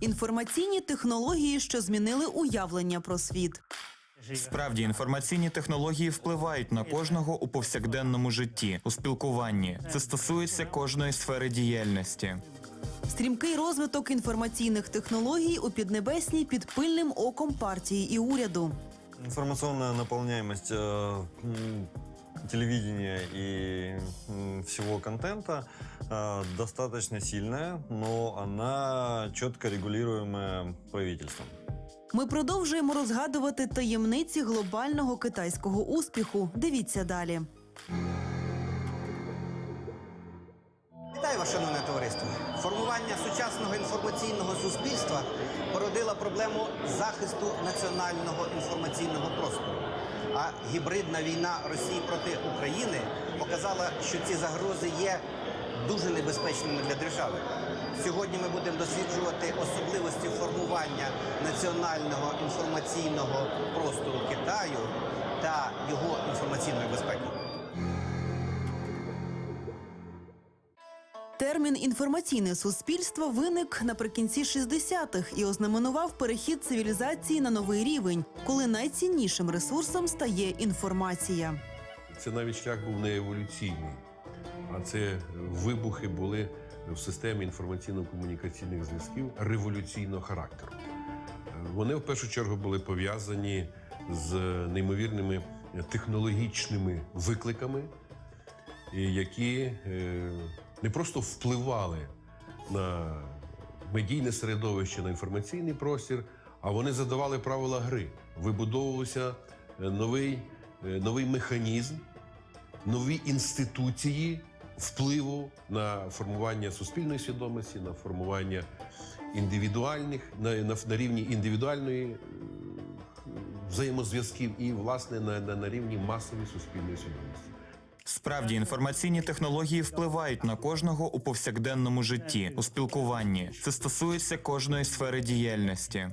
Інформаційні технології, що змінили уявлення про світ. Справді, інформаційні технології впливають на кожного у повсякденному житті, у спілкуванні. Це стосується кожної сфери діяльності. Стрімкий розвиток інформаційних технологій у Піднебесній під пильним оком партії і уряду. Информационная наполняемость э, м, телевидения и всего контента э, достаточно сильная, но она четко регулируемая правительством. Ми продовжуємо розгадувати таємниці глобального китайського успіху. Дивіться далі. Вітаю вас, шановне товариство. Формування сучасного інформаційного суспільства породило проблему захисту національного інформаційного простору. А гібридна війна Росії проти України показала, що ці загрози є дуже небезпечними для держави. Сьогодні ми будемо досліджувати особливості формування національного інформаційного простору Китаю та його інформаційної безпеки. Термін інформаційне суспільство виник наприкінці 60-х і ознаменував перехід цивілізації на новий рівень, коли найціннішим ресурсом стає інформація. Це навіть шлях був не еволюційний, а це вибухи були в системі інформаційно-комунікаційних зв'язків революційного характеру. Вони в першу чергу були пов'язані з неймовірними технологічними викликами, які е, не просто впливали на медійне середовище, на інформаційний простір, а вони задавали правила гри. Вибудовувався е, новий, е, новий механізм, нові інституції впливу на формування суспільної свідомості, на формування індивідуальних, на, на, на рівні індивідуальної е, взаємозв'язків і, власне, на, на, на рівні масової суспільної свідомості. Справді, інформаційні технології впливають на кожного у повсякденному житті, у спілкуванні. Це стосується кожної сфери діяльності.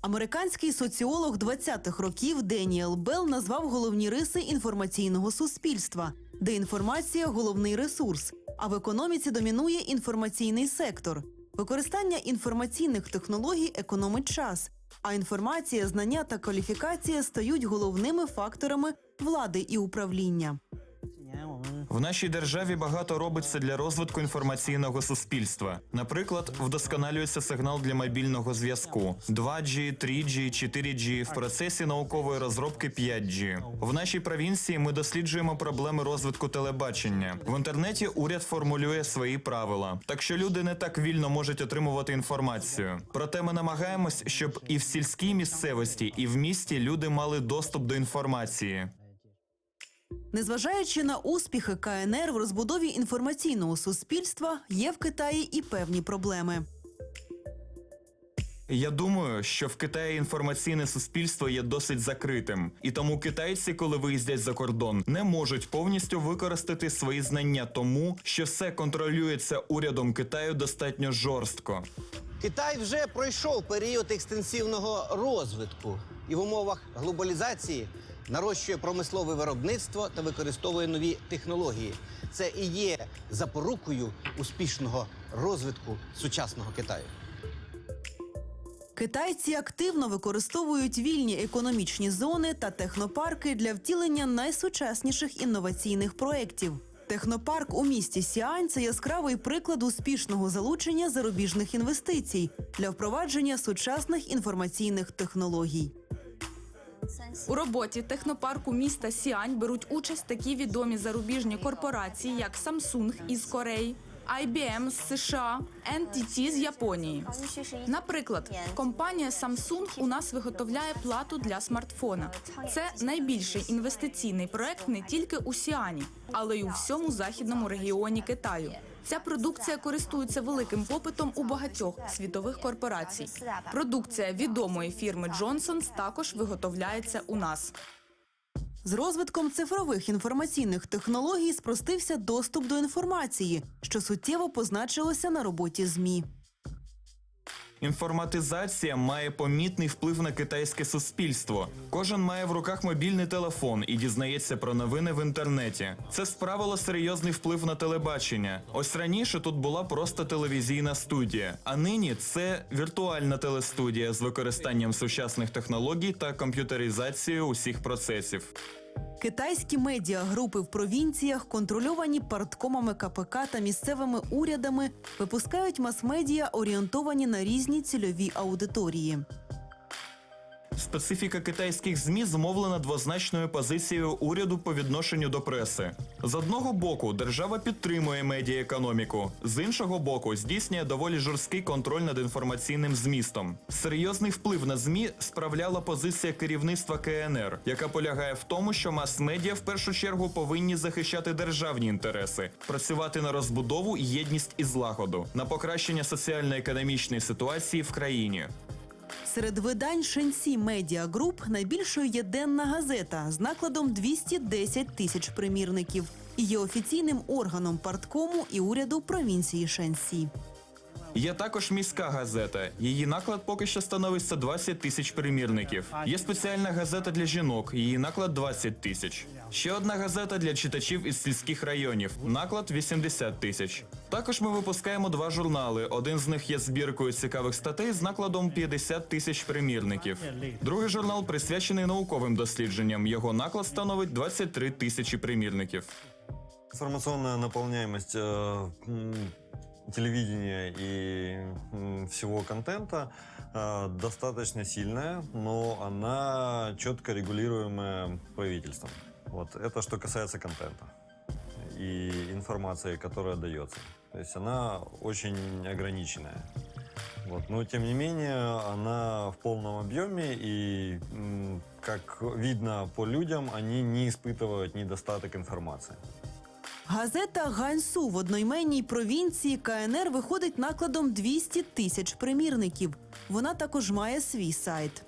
Американський соціолог 20-х років Деніел Белл назвав головні риси інформаційного суспільства, де інформація головний ресурс, а в економіці домінує інформаційний сектор. Використання інформаційних технологій економить час, а інформація, знання та кваліфікація стають головними факторами влади і управління. В нашій державі багато робиться для розвитку інформаційного суспільства. Наприклад, вдосконалюється сигнал для мобільного зв'язку 2G, 3G, 4G в процесі наукової розробки 5G. В нашій провінції ми досліджуємо проблеми розвитку телебачення. В інтернеті уряд формулює свої правила, так що люди не так вільно можуть отримувати інформацію. Проте ми намагаємось, щоб і в сільській місцевості, і в місті люди мали доступ до інформації. Незважаючи на успіхи КНР в розбудові інформаційного суспільства, є в Китаї і певні проблеми. Я думаю, що в Китаї інформаційне суспільство є досить закритим, і тому китайці, коли виїздять за кордон, не можуть повністю використати свої знання тому, що все контролюється урядом Китаю достатньо жорстко. Китай вже пройшов період екстенсивного розвитку і в умовах глобалізації нарощує промислове виробництво та використовує нові технології. Це і є запорукою успішного розвитку сучасного Китаю. Китайці активно використовують вільні економічні зони та технопарки для втілення найсучасніших інноваційних проєктів. Технопарк у місті Сіань це яскравий приклад успішного залучення зарубіжних інвестицій для впровадження сучасних інформаційних технологій. У роботі технопарку міста Сіань беруть участь такі відомі зарубіжні корпорації, як Samsung із Кореї, IBM з США, NTT з Японії. Наприклад, компанія Samsung у нас виготовляє плату для смартфона. Це найбільший інвестиційний проект не тільки у Сіані, але й у всьому західному регіоні Китаю. Ця продукція користується великим попитом у багатьох світових корпорацій. Продукція відомої фірми Джонсонс також виготовляється у нас. З розвитком цифрових інформаційних технологій спростився доступ до інформації, що суттєво позначилося на роботі ЗМІ. Інформатизація має помітний вплив на китайське суспільство. Кожен має в руках мобільний телефон і дізнається про новини в інтернеті. Це справило серйозний вплив на телебачення. Ось раніше тут була просто телевізійна студія, а нині це віртуальна телестудія з використанням сучасних технологій та комп'ютеризацією усіх процесів. Китайські медіагрупи в провінціях, контрольовані парткомами КПК та місцевими урядами, випускають мас-медіа, орієнтовані на різні цільові аудиторії. Специфіка китайських змі зумовлена двозначною позицією уряду по відношенню до преси. З одного боку, держава підтримує медіаекономіку, з іншого боку, здійснює доволі жорсткий контроль над інформаційним змістом. Серйозний вплив на змі справляла позиція керівництва КНР, яка полягає в тому, що мас-медіа в першу чергу повинні захищати державні інтереси, працювати на розбудову, єдність і злагоду, на покращення соціально-економічної ситуації в країні. Серед видань Шенсі Медіа Груп найбільшою є денна газета з накладом 210 тисяч примірників і є офіційним органом парткому і уряду провінції Шенсі. Є також міська газета. Її наклад поки що становить 120 тисяч примірників. Є спеціальна газета для жінок. Її наклад 20 тисяч. Ще одна газета для читачів із сільських районів. Наклад 80 тисяч. Також ми випускаємо два журнали. Один з них є збіркою цікавих статей з накладом 50 тисяч примірників. Другий журнал присвячений науковим дослідженням. Його наклад становить 23 тисячі примірників. Информационная наполняемость м, телевидения и всего контента э, достаточно сильная, но она четко регулируемая правительством. Вот это что касается контента и информации, которая дается. То есть она очень ограниченная. Вот. Но тем не менее, она в полном объеме, и как видно по людям, они не испытывают недостаток информации. Газета Ганьсу в одноіменній провінції КНР виходить накладом 200 тисяч примірників. Вона також має свій сайт.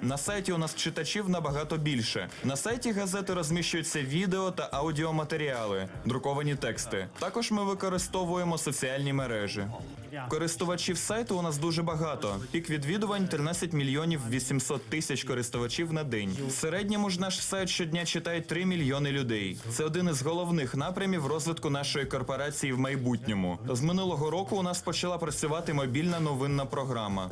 На сайті у нас читачів набагато більше. На сайті газети розміщуються відео та аудіоматеріали, друковані тексти. Також ми використовуємо соціальні мережі. Користувачів сайту у нас дуже багато. Пік відвідувань 13 мільйонів 800 тисяч користувачів на день. В середньому ж наш сайт щодня читають 3 мільйони людей. Це один із головних напрямів розвитку нашої корпорації в майбутньому. З минулого року у нас почала працювати мобільна новинна програма.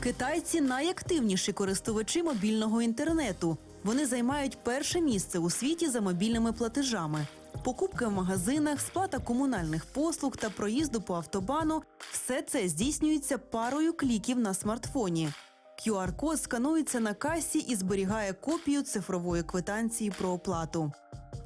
Китайці найактивніші користувачі мобільного інтернету. Вони займають перше місце у світі за мобільними платежами. Покупки в магазинах, сплата комунальних послуг та проїзду по автобану все це здійснюється парою кліків на смартфоні. QR-код сканується на касі і зберігає копію цифрової квитанції про оплату.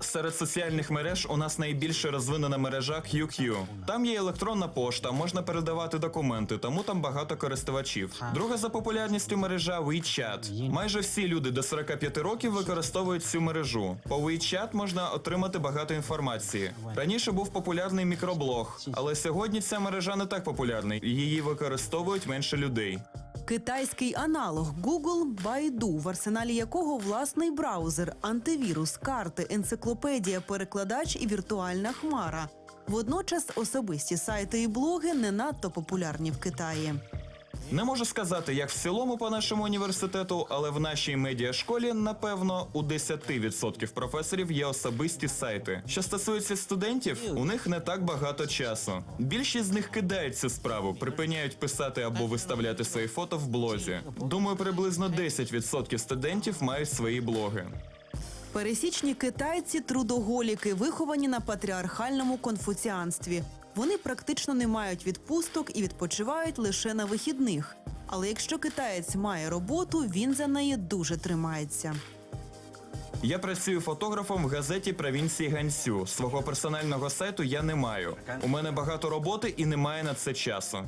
Серед соціальних мереж у нас найбільше розвинена мережа QQ. Там є електронна пошта, можна передавати документи, тому там багато користувачів. Друга за популярністю мережа WeChat. Майже всі люди до 45 років використовують цю мережу. По WeChat можна отримати багато інформації. Раніше був популярний мікроблог, але сьогодні ця мережа не так популярна. Її використовують менше людей. Китайський аналог Google Baidu, в арсеналі якого власний браузер, антивірус, карти, енциклопедія, перекладач і віртуальна хмара. Водночас особисті сайти і блоги не надто популярні в Китаї. Не можу сказати, як в цілому по нашому університету, але в нашій медіашколі, напевно, у 10% професорів є особисті сайти. Що стосується студентів, у них не так багато часу. Більшість з них кидають цю справу, припиняють писати або виставляти свої фото в блозі. Думаю, приблизно 10% студентів мають свої блоги. Пересічні китайці трудоголіки, виховані на патріархальному конфуціанстві. Вони практично не мають відпусток і відпочивають лише на вихідних. Але якщо китаєць має роботу, він за неї дуже тримається. Я працюю фотографом в газеті провінції Гансю. Свого персонального сайту я не маю. У мене багато роботи і немає на це часу.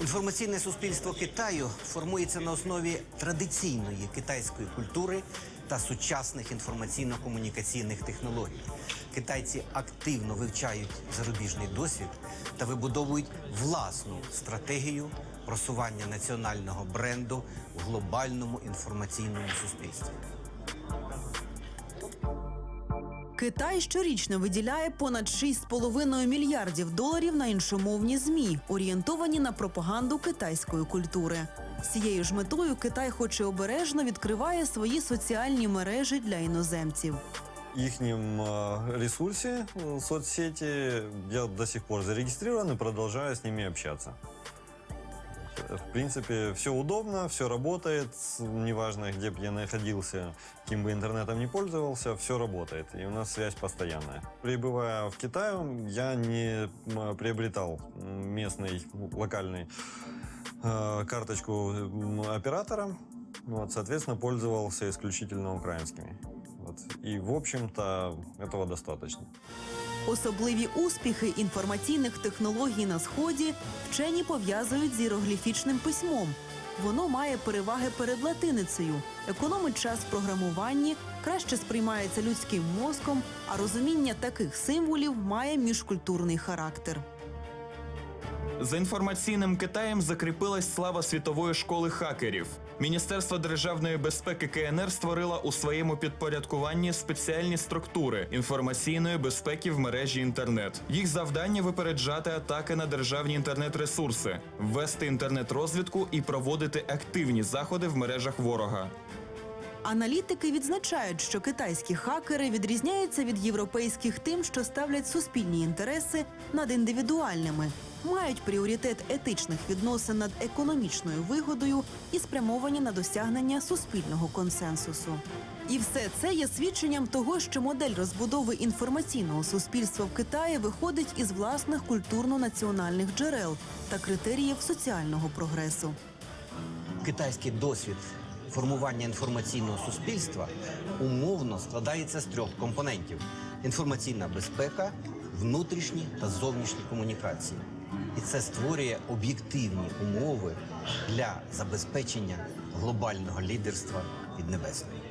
Інформаційне суспільство Китаю формується на основі традиційної китайської культури та сучасних інформаційно-комунікаційних технологій. Китайці активно вивчають зарубіжний досвід та вибудовують власну стратегію просування національного бренду в глобальному інформаційному суспільстві. Китай щорічно виділяє понад 6,5 мільярдів доларів на іншомовні змі, орієнтовані на пропаганду китайської культури. Цією ж метою Китай, хоч і обережно, відкриває свої соціальні мережі для іноземців. Ихнем э, ресурсе э, соцсети я до сих пор зарегистрирован и продолжаю с ними общаться. В принципе, все удобно, все работает, неважно, где бы я находился, каким бы интернетом не пользовался, все работает, и у нас связь постоянная. Прибывая в Китай, я не приобретал местный, локальный э, карточку оператора, вот, соответственно, пользовался исключительно украинскими. Вот. И, в общем-то, этого достаточно. Особливі успіхи інформаційних технологій на сході вчені пов'язують з іерогліфічним письмом. Воно має переваги перед латиницею, економить час в програмуванні, краще сприймається людським мозком, а розуміння таких символів має міжкультурний характер. За інформаційним Китаєм закріпилась слава світової школи хакерів. Міністерство державної безпеки КНР створило у своєму підпорядкуванні спеціальні структури інформаційної безпеки в мережі інтернет. Їх завдання випереджати атаки на державні інтернет-ресурси, ввести інтернет-розвідку і проводити активні заходи в мережах ворога. Аналітики відзначають, що китайські хакери відрізняються від європейських тим, що ставлять суспільні інтереси над індивідуальними, мають пріоритет етичних відносин над економічною вигодою і спрямовані на досягнення суспільного консенсусу. І все це є свідченням того, що модель розбудови інформаційного суспільства в Китаї виходить із власних культурно-національних джерел та критеріїв соціального прогресу. Китайський досвід формування інформаційного суспільства умовно складається з трьох компонентів: інформаційна безпека, внутрішні та зовнішні комунікації. І це створює об'єктивні умови для забезпечення глобального лідерства Піднебесної.